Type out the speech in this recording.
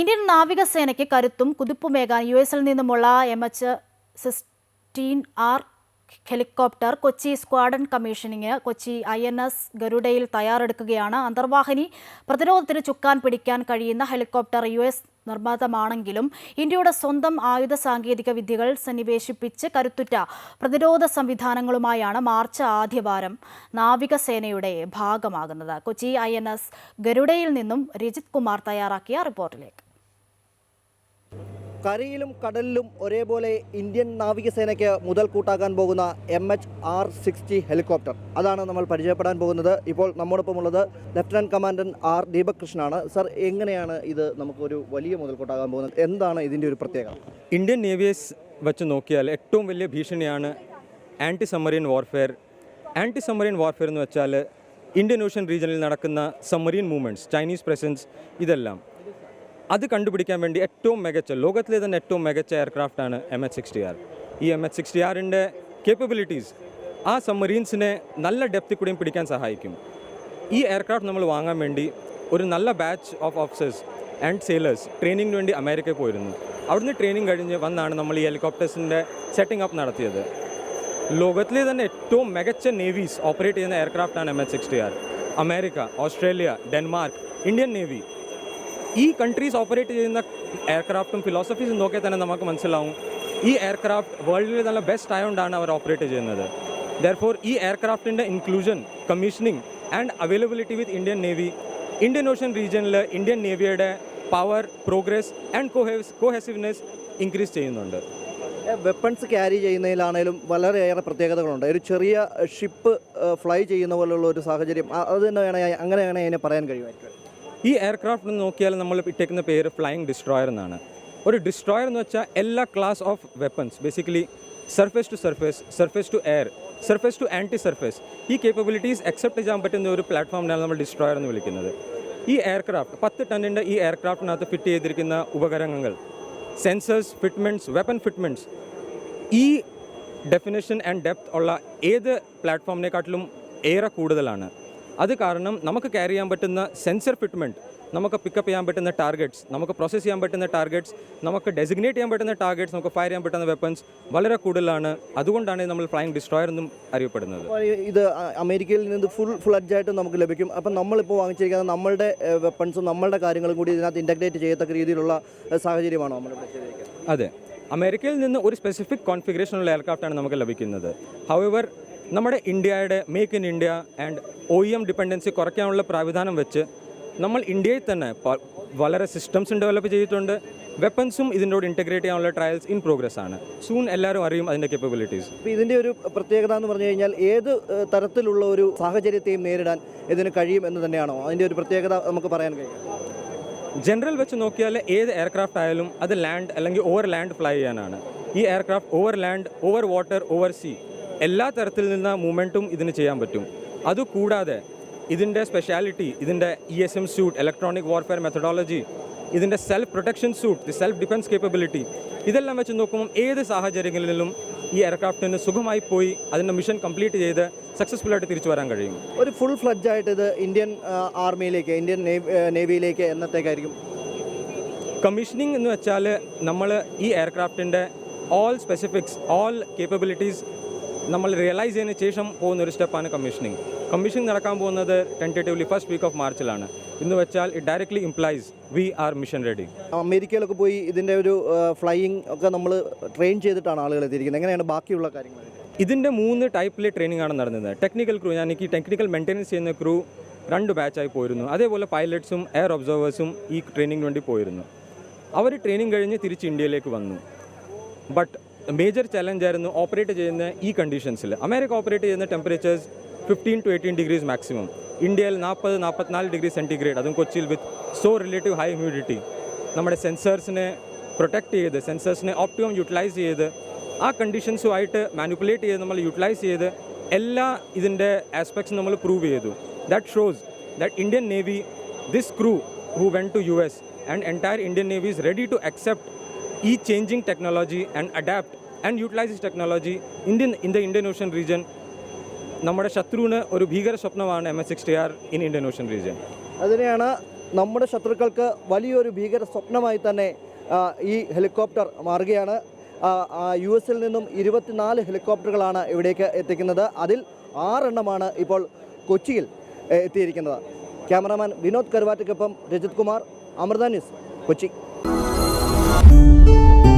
Indian നാവികസേനയ്ക്ക് കരുത്തും കുതിപ്പുമേകാൻ U എസിൽ നിന്നുമുള്ള M H sixteen R helicopter Kochi squadron commissioning Kochi I N S ഗരുഡയിൽ തയ്യാറെടുക്കുകയാണ്. അന്തർവാഹിനി പ്രതിരോധത്തിന് ചുക്കാൻ പിടിക്കാൻ കഴിയുന്ന ഹെലികോപ്റ്റർ യു എസ് നിർമ്മാതമാണെങ്കിലും ഇന്ത്യയുടെ സ്വന്തം ആയുധ സാങ്കേതിക വിദ്യകൾ സന്നിവേശിപ്പിച്ച് കരുത്തുറ്റ പ്രതിരോധ സംവിധാനങ്ങളുമായാണ് മാർച്ച് ആദ്യവാരം നാവികസേനയുടെ ഭാഗമാകുന്നത്. കൊച്ചി ഐ എൻ എസ് ഗരുഡയിൽ നിന്നും രജിത് കുമാർ തയ്യാറാക്കിയ റിപ്പോർട്ടിലേക്ക്. കരയിലും കടലിലും ഒരേപോലെ ഇന്ത്യൻ നാവികസേനയ്ക്ക് മുതൽ കൂട്ടാകാൻ പോകുന്ന M H R sixty helicopter അതാണ് നമ്മൾ പരിചയപ്പെടാൻ പോകുന്നത്. ഇപ്പോൾ നമ്മോടൊപ്പം ഉള്ളത് ലഫ്റ്റനന്റ് കമാൻഡന്റ് ആർ ദീപക് കൃഷ്ണനാണ് സർ എങ്ങനെയാണ് ഇത് നമുക്കൊരു വലിയ മുതൽക്കൂട്ടാകാൻ പോകുന്നത്? എന്താണ് ഇതിന്റെ ഒരു പ്രത്യേകത? ഇന്ത്യൻ നേവിയസ് വെച്ച് നോക്കിയാൽ ഏറ്റവും വലിയ ഭീഷണിയാണ് anti submarine warfare anti submarine warfare എന്ന് വെച്ചാൽ ഇന്ത്യൻ ഓഷ്യൻ റീജിയനിൽ നടക്കുന്ന സമ്മറീൻ മൂവ്മെന്റ്സ് ചൈനീസ് പ്രസൻസ് ഇതെല്ലാം. അത് കണ്ടുപിടിക്കാൻ വേണ്ടി ഏറ്റവും മികച്ച ലോകത്തിലെ തന്നെ ഏറ്റവും മികച്ച എയർക്രാഫ്റ്റാണ് എം എച്ച് സിക്സ്റ്റി ആർ ഈ എം എച്ച് സിക്സ്റ്റി ആറിന്റെ കേപ്പബിലിറ്റീസ് ആ സബ്മറീൻസിനെ നല്ല ഡെപ്തിൽ കൂടിയും പിടിക്കാൻ സഹായിക്കും. ഈ എയർക്രാഫ്റ്റ് നമ്മൾ വാങ്ങാൻ വേണ്ടി ഒരു നല്ല batch of officers and sailors ട്രെയിനിങ്ങിന് വേണ്ടി അമേരിക്കയിൽ പോയിരുന്നു. അവിടുന്ന് ട്രെയിനിങ് കഴിഞ്ഞ് വന്നാണ് നമ്മൾ ഈ ഹെലികോപ്റ്റേഴ്സിന്റെ സെറ്റിംഗ് അപ്പ് നടത്തിയത്. ലോകത്തിലെ തന്നെ ഏറ്റവും മികച്ച നേവീസ് ഓപ്പറേറ്റ് ചെയ്യുന്ന എയർക്രാഫ്റ്റാണ് M H sixty R America Australia Denmark Indian navy ഈ കൺട്രീസ് ഓപ്പറേറ്റ് ചെയ്യുന്ന എയർക്രാഫ്റ്റും ഫിലോസഫീസും നോക്കിയാൽ തന്നെ നമുക്ക് മനസ്സിലാവും. ഈ എയർക്രാഫ്റ്റ് വേൾഡിൽ നല്ല ബെസ്റ്റ് ആയതുകൊണ്ടാണ് അവർ ഓപ്പറേറ്റ് ചെയ്യുന്നത്. ദർഫോർ ഈ എയർക്രാഫ്റ്റിന്റെ inclusion commissioning and availability with Indian navy Indian ocean റീജിയനിൽ Indian നേവിയുടെ power progress and cohes cohesiveness increase ചെയ്യുന്നുണ്ട്. വെപ്പൺസ് ക്യാരി ചെയ്യുന്നതിലാണേലും വളരെയേറെ പ്രത്യേകതകളുണ്ട്. ഒരു ചെറിയ ഷിപ്പ് ഫ്ലൈ ചെയ്യുന്ന പോലുള്ള ഒരു സാഹചര്യം അത് തന്നെ വേണേ അങ്ങനെയാണ് അതിനെ പറയാൻ കഴിയുമായിരിക്കും ഈ എയർക്രാഫ്റ്റ് നോക്കിയാൽ നമ്മൾ ഇട്ടേക്കുന്ന പേര് ഫ്ലൈയിങ് ഡിസ്ട്രോയർ എന്നാണ്. ഒരു ഡിസ്ട്രോയർ എന്ന് വെച്ചാൽ എല്ലാ class of weapons basically surface to surface surface to air surface to anti surface ഈ കേപ്പബിലിറ്റീസ് അക്സെപ്റ്റ് ചെയ്യാൻ പറ്റുന്ന ഒരു പ്ലാറ്റ്ഫോമിനാണ് നമ്മൾ ഡിസ്ട്രോയർ എന്ന് വിളിക്കുന്നത്. ഈ എയർക്രാഫ്റ്റ് പത്ത് ടണ്ണിന്റെ ഈ എയർക്രാഫ്റ്റിനകത്ത് ഫിറ്റ് ചെയ്തിരിക്കുന്ന ഉപകരണങ്ങൾ സെൻസേഴ്സ് ഫിറ്റ്മെന്റ്സ് വെപ്പൺ ഫിറ്റ്മെന്റ്സ് ഈ ഡെഫിനേഷൻ ആൻഡ് ഡെപ്ത് ഉള്ള ഏത് പ്ലാറ്റ്ഫോമിനെക്കാട്ടിലും ഏറെ കൂടുതലാണ്. അത് കാരണം നമുക്ക് ക്യാരി ചെയ്യാൻ പറ്റുന്ന സെൻസർ ഫിറ്റ്മെന്റ് നമുക്ക് പിക്കപ്പ് ചെയ്യാൻ പറ്റുന്ന ടാർഗറ്റ്സ് നമുക്ക് പ്രോസസ്സ് ചെയ്യാൻ പറ്റുന്ന ടാർഗറ്റ്സ് നമുക്ക് ഡെസിഗ്നേറ്റ് ചെയ്യാൻ പറ്റുന്ന ടാർഗറ്റ്സ് നമുക്ക് ഫയർ ചെയ്യാൻ പറ്റുന്ന വെപ്പൺസ് വളരെ കൂടുതലാണ്. അതുകൊണ്ടാണ് നമ്മൾ ഫ്ലൈങ് ഡിസ്ട്രോയർ എന്നും അറിയപ്പെടുന്നത്. ഇത് അമേരിക്കയിൽ നിന്ന് ഫുൾ ഫ്ലഡ്ജ് ആയിട്ട് നമുക്ക് ലഭിക്കും. അപ്പം നമ്മളിപ്പോൾ വാങ്ങിച്ചിരിക്കുന്ന നമ്മളുടെ വെപ്പൺസും നമ്മളുടെ കാര്യങ്ങളും കൂടി ഇതിനകത്ത് ഇന്റഗ്രേറ്റ് ചെയ്യത്തക്ക രീതിയിലുള്ള സാഹചര്യമാണോ നമ്മൾ അതെ. അമേരിക്കയിൽ നിന്ന് ഒരു സ്പെസിഫിക് കോൺഫിഗറേഷനുള്ള എയർക്രാഫ്റ്റാണ് നമുക്ക് ലഭിക്കുന്നത്. ഹൗവർ നമ്മുടെ ഇന്ത്യയുടെ make in India and O E M dependency കുറയ്ക്കാനുള്ള പ്രാവിധാനം വെച്ച് നമ്മൾ ഇന്ത്യയിൽ തന്നെ വളരെ സിസ്റ്റംസും ഡെവലപ്പ് ചെയ്തിട്ടുണ്ട്. വെപ്പൺസും ഇതിന്റെ ഇന്റഗ്രേറ്റ് ചെയ്യാനുള്ള ട്രയൽസ് ഇൻ പ്രോഗ്രസ് ആണ്. സൂൺ എല്ലാവരും അറിയും അതിന്റെ കേപ്പബിലിറ്റീസ് അപ്പോൾ ഇതിന്റെ ഒരു പ്രത്യേകത എന്ന് പറഞ്ഞു കഴിഞ്ഞാൽ ഏത് തരത്തിലുള്ള ഒരു സാഹചര്യത്തെയും നേരിടാൻ ഇതിന് കഴിയും എന്ന് തന്നെയാണോ? അതിന്റെ ഒരു പ്രത്യേകത നമുക്ക് പറയാൻ കഴിയും. ജനറൽ വെച്ച് നോക്കിയാൽ ഏത് എയർക്രാഫ്റ്റ് ആയാലും അത് ലാൻഡ് അല്ലെങ്കിൽ ഓവർ ലാൻഡ് ഫ്ലൈ ചെയ്യാനാണ്. ഈ aircraft over land over water over sea എല്ലാ തരത്തിൽ നിന്ന് മൂവ്മെന്റും ഇതിന് ചെയ്യാൻ പറ്റും. അതുകൂടാതെ ഇതിന്റെ സ്പെഷ്യാലിറ്റി ഇതിന്റെ E S M suite electronic warfare methodology ഇതിന്റെ self protection suite the self defence capability ഇതെല്ലാം വെച്ച് നോക്കുമ്പോൾ ഏത് സാഹചര്യങ്ങളിലും ഈ എയർക്രാഫ്റ്റിന് സുഖമായി പോയി അതിന്റെ മിഷൻ കംപ്ലീറ്റ് ചെയ്ത് സക്സസ്ഫുൾ ആയിട്ട് തിരിച്ചു വരാൻ കഴിയും? ഒരു ഫുൾ ഫ്ലഡ്ജ് ആയിട്ട് ഇത് ഇന്ത്യൻ ആർമിയിലേക്ക് ഇന്ത്യൻ നേവിയിലേക്ക് എന്നത്തേക്കായിരിക്കും? കമ്മീഷനിങ് എന്ന് വെച്ചാൽ നമ്മൾ ഈ എയർക്രാഫ്റ്റിന്റെ ഓൾ സ്പെസിഫിക്സ് ഓൾ കേപ്പബിലിറ്റീസ് നമ്മൾ റിയലൈസ് ചെയ്യുന്ന ശേഷം പോകുന്ന ഒരു സ്റ്റെപ്പാണ് കമ്മീഷനിങ് കമ്മീഷനിങ് നടക്കാൻ പോകുന്നത് ടെന്റേറ്റീവ്ലി ഫസ്റ്റ് വീക്ക് ഓഫ് മാർച്ചിലാണ് എന്ന് വെച്ചാൽ it directly implies we are mission ready അമേരിക്കയിലൊക്കെ പോയി ഇതിന്റെ ഒരു ഫ്ലൈയിങ് ഒക്കെ നമ്മൾ ട്രെയിൻ ചെയ്തിട്ടാണ് ആളുകൾ എത്തിയിരിക്കുന്നത്. എങ്ങനെയാണ് ബാക്കിയുള്ള കാര്യങ്ങൾ? ഇതിന്റെ മൂന്ന് ടൈപ്പിലെ ട്രെയിനിങ് ആണ് നടന്നത്. ടെക്നിക്കൽ ക്രൂ ഞാൻ എനിക്ക് ടെക്നിക്കൽ മെയിന്റെനൻസ് ചെയ്യുന്ന ക്രൂ രണ്ട് ബാച്ചായി പോയിരുന്നു. അതേപോലെ പൈലറ്റ്സും എയർ ഒബ്സർവേഴ്സും ഈ ട്രെയിനിങ്ങിന് വേണ്ടി പോയിരുന്നു. അവർ ട്രെയിനിങ് കഴിഞ്ഞ് തിരിച്ച് ഇന്ത്യയിലേക്ക് വന്നു. ബട്ട് മേജർ ചലഞ്ച് ആയിരുന്നു ഓപ്പറേറ്റ് ചെയ്യുന്ന ഈ കണ്ടീഷൻസിൽ അമേരിക്ക ഓപ്പറേറ്റ് ചെയ്യുന്ന temperatures fifteen to eighteen degrees maximum ഇന്ത്യയിൽ നാൽപ്പത് നാൽപ്പത്തിനാല് ഡിഗ്രി സെന്റിഗ്രേഡ് അതും കൊച്ചിയിൽ with so relative high humidity നമ്മുടെ സെൻസേഴ്സിനെ പ്രൊട്ടക്റ്റ് ചെയ്ത് സെൻസേഴ്സിനെ ഓപ്റ്റിമം യൂട്ടിലൈസ് ചെയ്ത് ആ കണ്ടീഷൻസുമായിട്ട് മാനിപ്പുലേറ്റ് ചെയ്ത് നമ്മൾ യൂട്ടിലൈസ് ചെയ്ത് എല്ലാ ഇതിന്റെ ആസ്പെക്ട്സും നമ്മൾ പ്രൂവ് ചെയ്തു. That shows that Indian navy this crew who went to U S and entire Indian navy is ready to accept ഈ changing technology and adapt and utilise this technology Indian in the Indian ocean region നമ്മുടെ ശത്രുവിന് ഒരു ഭീകര സ്വപ്നമാണ് M S sixty R in Indian ocean region അതിനെയാണ് നമ്മുടെ ശത്രുക്കൾക്ക് വലിയൊരു ഭീകര സ്വപ്നമായി തന്നെ ഈ ഹെലികോപ്റ്റർ മാറുകയാണ്. യു എസിൽ നിന്നും ഇരുപത്തിനാല് ഹെലികോപ്റ്ററുകളാണ് ഇവിടേക്ക് എത്തിക്കുന്നത്. അതിൽ ആറെണ്ണമാണ് ഇപ്പോൾ കൊച്ചിയിൽ എത്തിയിരിക്കുന്നത്. ക്യാമറാമാൻ വിനോദ് കരുവാറ്റയ്ക്കൊപ്പം രജിത് കുമാർ അമൃത ന്യൂസ് കൊച്ചി. うん。